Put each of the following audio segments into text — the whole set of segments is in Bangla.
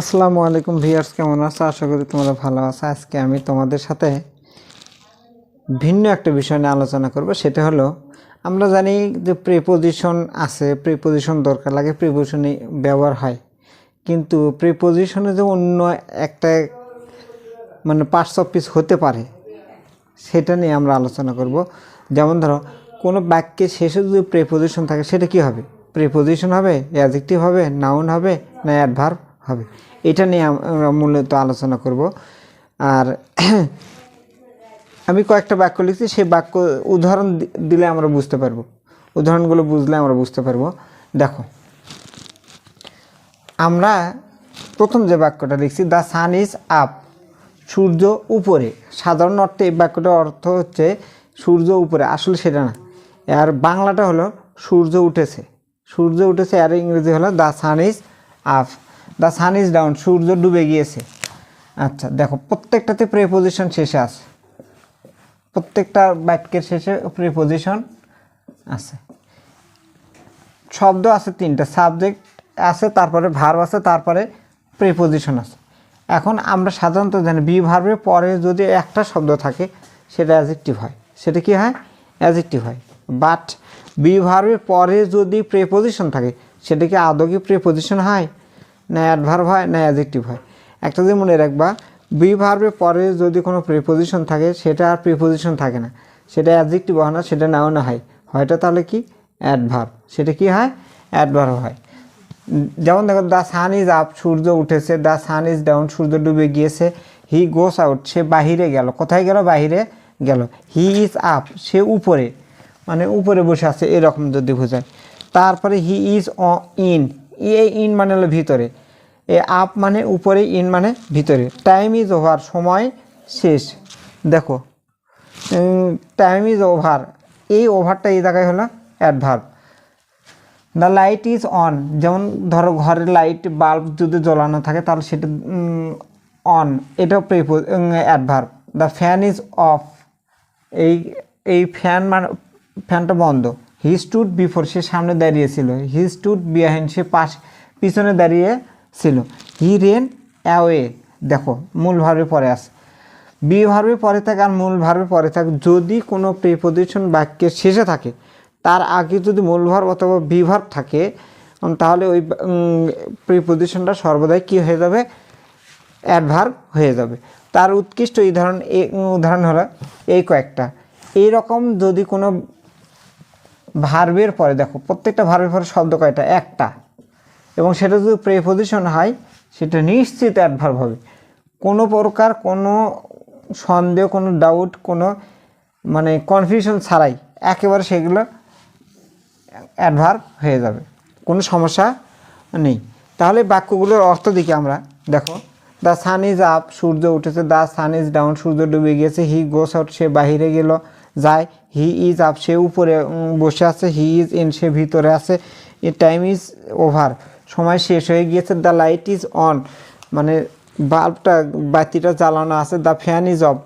আসসালামু আলাইকুম ভিউয়ার্স, কেমন আছো? আশা করি তোমরা ভালো আছো। আজকে আমি তোমাদের সাথে ভিন্ন একটা বিষয় নিয়ে আলোচনা করব। সেটা হলো, আমরা জানি যে প্রিপোজিশন আছে প্রিপোজিশন দরকার লাগে প্রিপোজিশনে ব্যবহার হয়। কিন্তু প্রিপোজিশনে যে অন্য একটা মানে পার্টস অফ পিস হতে পারে, সেটা নিয়ে আমরা আলোচনা করব। যেমন ধরো, কোনো বাক্যের শেষে যদি প্রেপোজিশন থাকে, সেটা কি হবে? প্রেপোজিশন হবে অ্যাডজেক্টিভ হবে নাউন হবে, না অ্যাডভার্ব হবে। এটা নিয়ে আমরা মূলত আলোচনা করব। আর আমি কয়েকটা বাক্য লিখছি, সেই বাক্য উদাহরণ দিলে আমরা বুঝতে পারব। উদাহরণগুলো বুঝলে আমরা বুঝতে পারব। দেখো, আমরা প্রথম যে বাক্যটা লিখছি দ্য সান ইজ আপ সূর্য উপরে। সাধারণ অর্থে এই বাক্যটার অর্থ হচ্ছে সূর্য উপরে। আসলে সেটা না। আর বাংলাটা হলো সূর্য উঠেছে। সূর্য উঠেছে আর ইংরেজি হলো the sun is up the sun is down সূর্য ডুবে গিয়েছে। আচ্ছা দেখো, প্রত্যেকটাতে প্রেপোজিশন শেষে আছে। প্রত্যেকটা বাক্যের শেষে প্রিপোজিশন আছে। শব্দ আছে তিনটা সাবজেক্ট আছে, তারপরে ভার্ব আছে, তারপরে প্রিপোজিশন আছে। এখন আমরা সাধারণত জানি বি ভার্বের পরে যদি একটা শব্দ থাকে, সেটা অ্যাজেক্টিভ হয়। সেটা কি হয়? অ্যাজেক্টিভ হয়। বাট বি ভার্বের পরে যদি প্রিপোজিশন থাকে, সেটা কি আদৌ কি প্রিপোজিশন হয়? না অ্যাডভার্ব হয় না অ্যাজেক্টিভ হয়। একটা যে মনে রাখবা বি ভার্বের পরে যদি কোনো প্রিপোজিশন থাকে, সেটা আর প্রিপোজিশন থাকে না। সেটা অ্যাডজেক্টিভ হয় না, সেটা নাও না হয়। হয়টা তাহলে কি? অ্যাডভার্ব সেটা কি হয়? অ্যাডভার্ব হয়। যেমন দেখো দ্য সান ইজ আপ সূর্য উঠেছে। দ্য সান ইজ ডাউন সূর্য ডুবে গিয়েছে। হি গোস আউট সে বাহিরে গেল। কোথায় গেল? বাহিরে গেল। হি ইজ আপ সে উপরে। মানে উপরে বসে আছে, এরকম যদি বোঝায়। তারপরে হি ইজ অ ইন এ ইন মানে হলো ভিতরে। এ আপ মানে উপরে, ইন মানে ভিতরে। টাইম ইজ ওভার সময় শেষ। দেখো টাইম ইজ ওভার এই ওভারটা এই জায়গায় হলো adverb the light is on যেমন ধরো ঘরের লাইট বাল্ব যদি জ্বলানো থাকে, তাহলে সেটা অন এটাও প্রেপো adverb the fan is off এই এই ফ্যান মানে ফ্যানটা বন্ধ। হি স্টুড বিফোর সে সামনে দাঁড়িয়েছিল হি স্টুড বিহাইন্ড সে পাশ, পিছনে দাঁড়িয়ে ছিল। হি রেন অ্যাওয়ে দেখো, মূল ভার্বের পরে আছে। বি ভার্বের পরে থাকে আর মূল ভার্বের পরে থাকে, যদি কোনো প্রিপোজিশন বাক্যের শেষে থাকে, তার আগে যদি মূল ভার্ব অথবা বি ভার্ব থাকে তাহলে ওই প্রিপোজিশনটা সর্বদাই কী হয়ে যাবে? অ্যাডভার্ব হয়ে যাবে। তার উৎকৃষ্ট উদাহরণ উদাহরণ হলো এই কয়েকটা। এই রকম যদি কোনো ভার্বের পরে দেখো, প্রত্যেকটা ভার্বের পরে শব্দ কয়টা? একটা। এবং সেটা যদি প্রেপোজিশন হয়, সেটা নিশ্চিত অ্যাডভার্ব হবে। কোনো প্রকার কোনো সন্দেহ, কোনো ডাউট কোনো মানে কনফিউশন ছাড়াই একেবারে সেগুলো অ্যাডভার্ব হয়ে যাবে। কোনো সমস্যা নেই। তাহলে বাক্যগুলোর অর্থ দিকে আমরা। দেখো দ্য সান ইজ আপ সূর্য উঠেছে। দ্য সান ইজ ডাউন সূর্য ডুবে গিয়েছে। হি গোস আউট সে বাহিরে গেল। যায় হি ইজ আপ সে উপরে বসে আছে হি ইজ ইন সে ভিতরে আছে টাইম ইজ ওভার সময় শেষ হয়ে গিয়েছে দ্য লাইট ইজ অন মানে বাল্বটা, বাতিটা জ্বালানো আছে দ্য ফ্যান ইজ অফ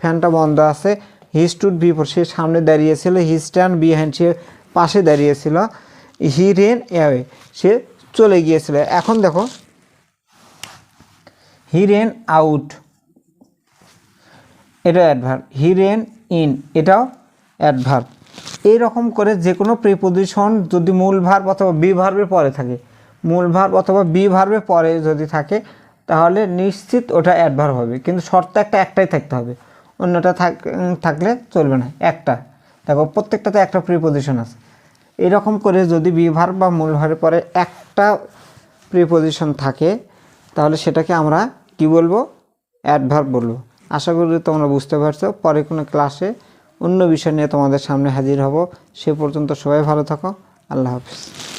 ফ্যানটা বন্ধ আছে হি স্টুড বিফোর সে সামনে দাঁড়িয়েছিল হি স্ট্যান্ড বিহাইন্ড সে পাশে দাঁড়িয়েছিল হি রেন অ্যাওয়ে সে চলে গিয়েছিল, এখন দেখো হি রেন আউট এটা অ্যাডভার্ব হি রেন ইন এটাও অ্যাডভার্ব রকম করে যে কোনো প্রিপোজিশন যদি মূল ভার্ব অথবা বি ভার্বের পরে থাকে, মূল ভার্ব অথবা বি ভার্বের পরে যদি থাকে, তাহলে নিশ্চিত ওটা অ্যাডভার্ব হবে। কিন্তু শর্ত একটা, একটাই থাকতে হবে। অন্যটা থাক থাকলে চলবে না, একটা। দেখো, প্রত্যেকটাতে একটা প্রিপোজিশন আছে। এরকম করে যদি বি বা মূল ভার্বের পরে একটা প্রিপোজিশন থাকে, তাহলে সেটাকে আমরা কি বলব? অ্যাডভার্ব বলব। আশা করি তোমরা বুঝতে পারছ। পরে কোনো ক্লাসে অন্য বিষয় নিয়ে তোমাদের সামনে হাজির হব। সে পর্যন্ত সবাই ভালো থাকো। আল্লাহ হাফিজ।